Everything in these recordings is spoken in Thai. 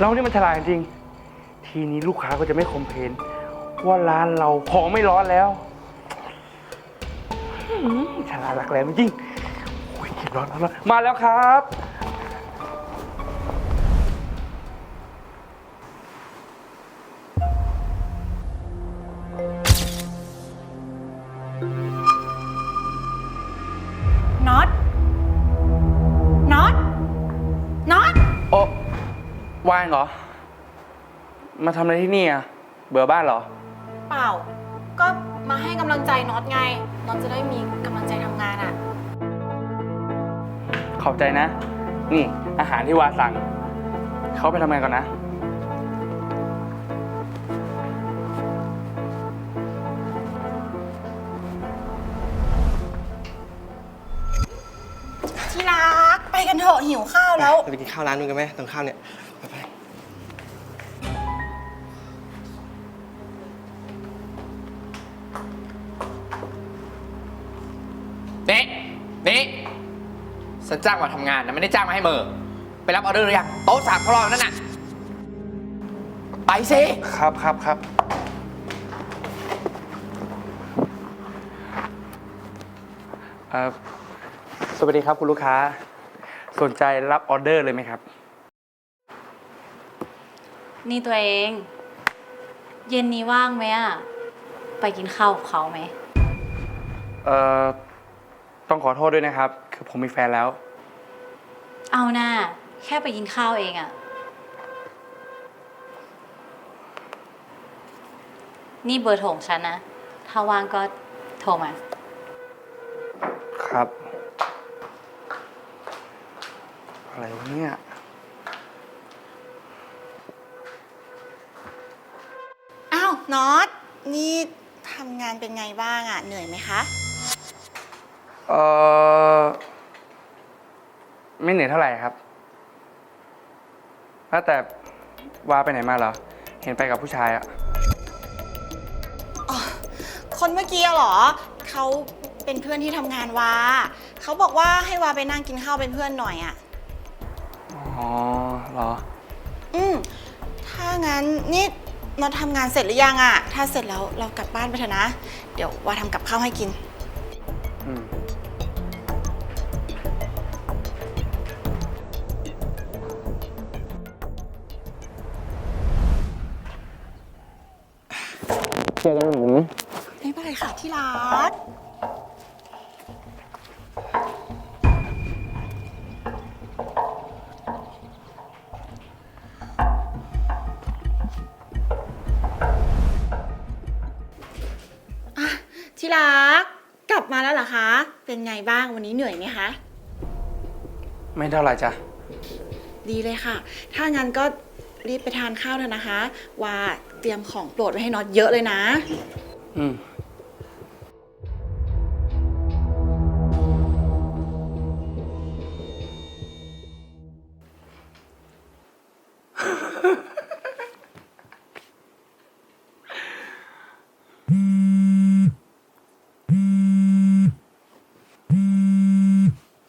เรานี่มันฉลาดจริง ทีนี้ลูกค้าก็จะไม่คอมเพลนว่าร้านเราของไม่ร้อนแล้วอื้อหือฉลาดหลักแหลมจริงโอ้ยร้อนร้อนร้อนมาแล้วครับ น็อต น็อต น็อต โอ้ วายเหรอ มาทำอะไรที่นี่อะ เบื่อบ้านเหรอ เปล่า ก็มาให้กำลังใจน็อตไง น็อตจะได้มีกำลังใจทำงานอะขอบใจนะ นี่ อาหารที่วาสั่ง เขาไปทำงานก่อนนะ ที่รัก ไปกันเถอะหิวข้าวแล้ว เราไปกินข้าวร้านนู้นกันไหมตรงข้าวเนี่ย นี่นี่ฉันจ้างมาทำงานนะไม่ได้จ้างมาให้เมอไปรับออเดอร์หรือยังโต๊ะสามเขารออยู่นั่นน่ะ ไปสิครับครับครับเอ่อสวัสดีครับคุณลูกค้า สนใจรับออเดอร์เลยไหมครับ นี่ตัวเอง เย็นนี้ว่างไหมอะ ไปกินข้าวกับเขาไหม เอ่อ ต้องขอโทษด้วยนะครับ คือผมมีแฟนแล้ว เอาหน้า แค่ไปกินข้าวเองอะนี่เบอร์โทรของฉันนะ ถ้าว่างก็โทรมา ครับ อะไรวะเนี่ย อ้าวน็อตนี่ทำงานเป็นไงบ้างอะเหนื่อยไหมคะ เออไม่เหนื่อยเท่าไหร่ครับว่าแต่วาไปไหนมาเหรอ เห็นไปกับผู้ชายอะคนเมื่อกี้อะเหรอ เขาเป็นเพื่อนที่ทำงานวาเขาบอกว่าให้วาไปนั่งกินข้าวเป็นเพื่อนหน่อยอะอ๋อเหรอ อืมถ้างั้นนี่ น็อตทำงานเสร็จหรือยังอะถ้าเสร็จแล้วเรากลับบ้านไปเถอะนะ เดี๋ยววาทำกับข้าวให้กิน อืม เจอกันหนูไม่เป็นไรค่ะที่รัก ที่รัก กลับมาแล้วเหรอคะ เป็นไงบ้างวันนี้เหนื่อยไหมคะ ไม่เท่าไหร่จ้ะ ดีเลยค่ะ ถ้างั้นก็รีบไปทานข้าวเถอะนะคะ ว่าเตรียมของโปรดไว้ให้น็อตเยอะเลยนะ อืม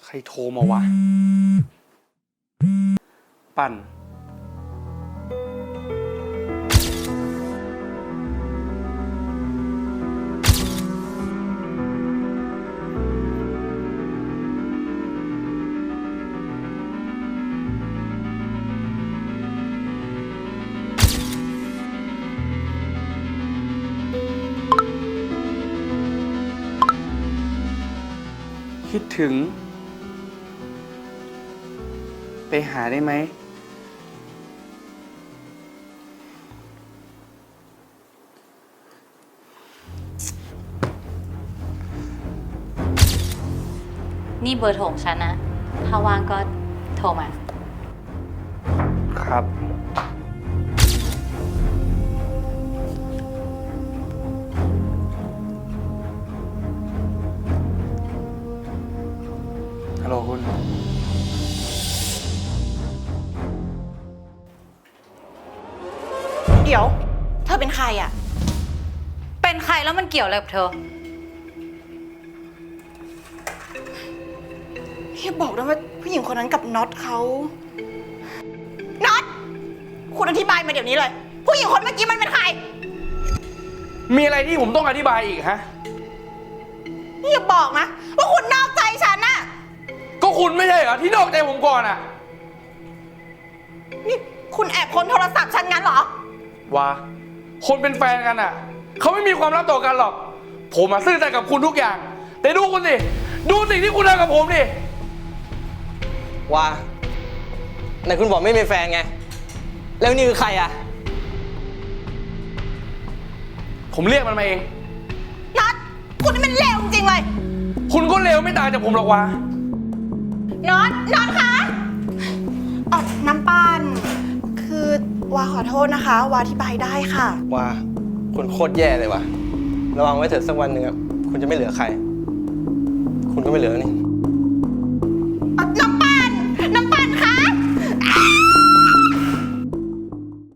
ครโทรมาวะ ปั่น คิดถึง ไปหาได้ไหม นี่เบอร์โทรของฉันนะ ถ้าว่างก็โทรมา ครับ ดี๋ยว เธอเป็นใครอะเป็นใครแล้วมันเกี่ยวอะไรกับเธอพี่บอกด้วยว่าผู้ผู้หญิงคนนั้นกับน็อตเขาน็อต คุณอธิบายมาเดี๋ยวนี้เลย ผู้หญิงคนเมื่อกี้มันเป็นใคร มีอะไรที่ผมต้องอธิบายอีกฮะ นี่อย่าบอกนะว่าคุณนอกใจฉันน่ะ ก็คุณไม่ใช่เหรอที่นอกใจผมก่อนอะนี่คุณแอบค้นโทรศัพท์ฉันงั้นเหรอ ว่าคนเป็นแฟนกันอะเขาไม่มีความลับต่อกันหรอก ผมมาซื่อใจกับคุณทุกอย่าง แต่ดูคุณสิ ดูสิ่งที่คุณทำกับผมดิว่าไหนคุณบอกไม่มีแฟนไง แล้วนี่คือใครอะ ผมเรียกมันมาเองน็อตคุณนี่มันเลวจริงๆเลย คุณก็เลวไม่ต่างจากผมหรอกวะน็อตน็อตคะเออน้ำปั้นคือ วาขอโทษนะคะ วาอธิบายได้ค่ะ ว่าคุณโคตรแย่เลยว่ะ ระวังไว้เถอะสักวันหนึ่งอะคุณจะไม่เหลือใคร คุณก็ไม่เหลือนี่